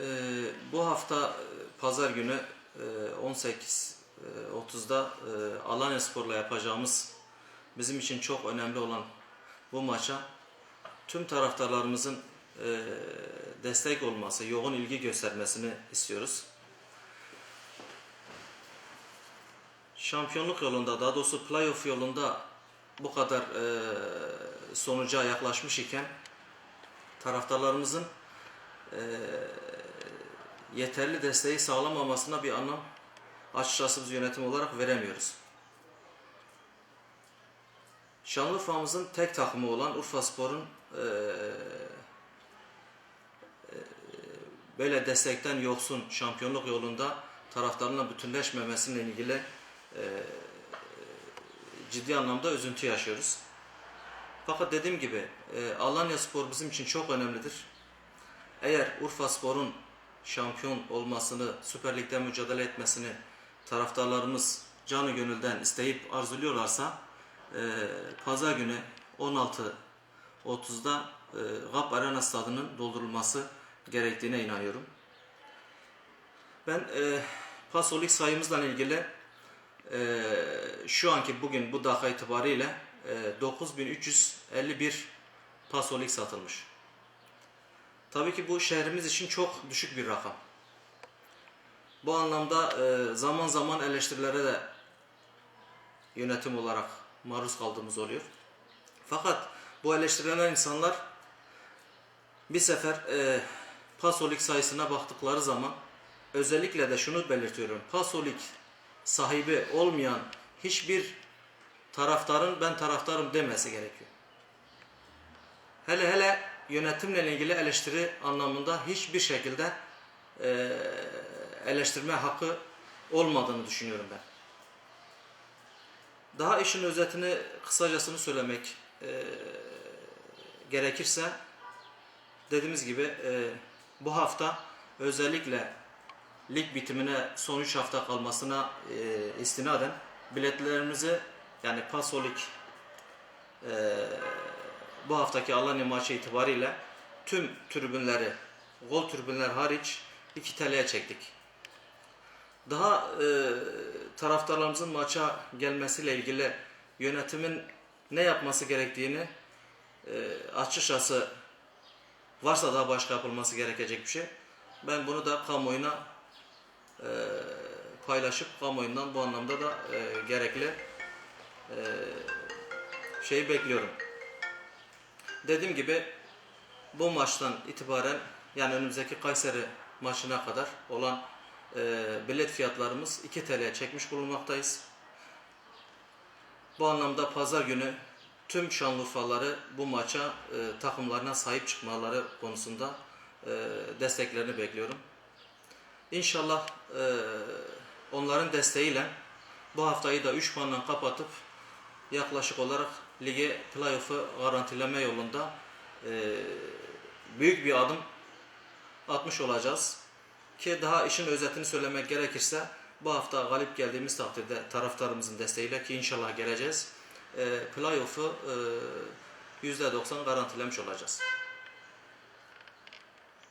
Ee, bu hafta e, pazar günü e, 18.30'da e, Alanya Spor'la yapacağımız bizim için çok önemli olan bu maça tüm taraftarlarımızın e, destek olması, yoğun ilgi göstermesini istiyoruz. Şampiyonluk yolunda, daha doğrusu playoff yolunda bu kadar e, sonuca yaklaşmış iken taraftarlarımızın e, yeterli desteği sağlamamasına bir anlam açıkçası biz yönetim olarak veremiyoruz. Şanlıurfa'mızın tek takımı olan Urfa Spor'un böyle destekten yoksun şampiyonluk yolunda taraftarına bütünleşmemesiyle ilgili ciddi anlamda üzüntü yaşıyoruz. Fakat dediğim gibi Alanya Spor bizim için çok önemlidir. Eğer Urfa Spor'un şampiyon olmasını, Süper Lig'de mücadele etmesini taraftarlarımız canı gönülden isteyip arzuluyorlarsa e, pazar günü 16.30'da e, GAP Arena stadının doldurulması gerektiğine inanıyorum. Ben e, Pasolik sayımızla ilgili e, şu anki bugün bu dakika itibariyle e, 9351 Pasolik satılmış. Tabii ki bu şehrimiz için çok düşük bir rakam. Bu anlamda e, zaman zaman eleştirilere de yönetim olarak maruz kaldığımız oluyor. Fakat bu eleştirilen insanlar bir sefer e, Pasolik sayısına baktıkları zaman özellikle de şunu belirtiyorum. Pasolik sahibi olmayan hiçbir taraftarın ben taraftarım demesi gerekiyor. Hele hele yönetimle ilgili eleştiri anlamında hiçbir şekilde e, eleştirme hakkı olmadığını düşünüyorum ben. Daha işin özetini kısacasını söylemek e, gerekirse dediğimiz gibi e, bu hafta özellikle lig bitimine son 3 hafta kalmasına e, istinaden biletlerimizi yani Pasolik e, bu haftaki Alanya maçı itibariyle tüm tribünleri, gol tribünler hariç 2 TL'ye çektik. Daha e, taraftarlarımızın maça gelmesiyle ilgili yönetimin ne yapması gerektiğini e, açıkçası varsa daha başka yapılması gerekecek bir şey. Ben bunu da kamuoyuna e, paylaşıp kamuoyundan bu anlamda da e, gerekli e, şeyi bekliyorum. Dediğim gibi bu maçtan itibaren yani önümüzdeki Kayseri maçına kadar olan e, bilet fiyatlarımız 2 TL'ye çekmiş bulunmaktayız. Bu anlamda pazar günü tüm Şanlıurfalıları bu maça e, takımlarına sahip çıkmaları konusunda e, desteklerini bekliyorum. İnşallah e, onların desteğiyle bu haftayı da 3 puanla kapatıp yaklaşık olarak lige playoff'u garantileme yolunda e, büyük bir adım atmış olacağız. Ki daha işin özetini söylemek gerekirse bu hafta galip geldiğimiz takdirde taraftarımızın desteğiyle ki inşallah geleceğiz. E, playoff'u e, %90 garantilemiş olacağız.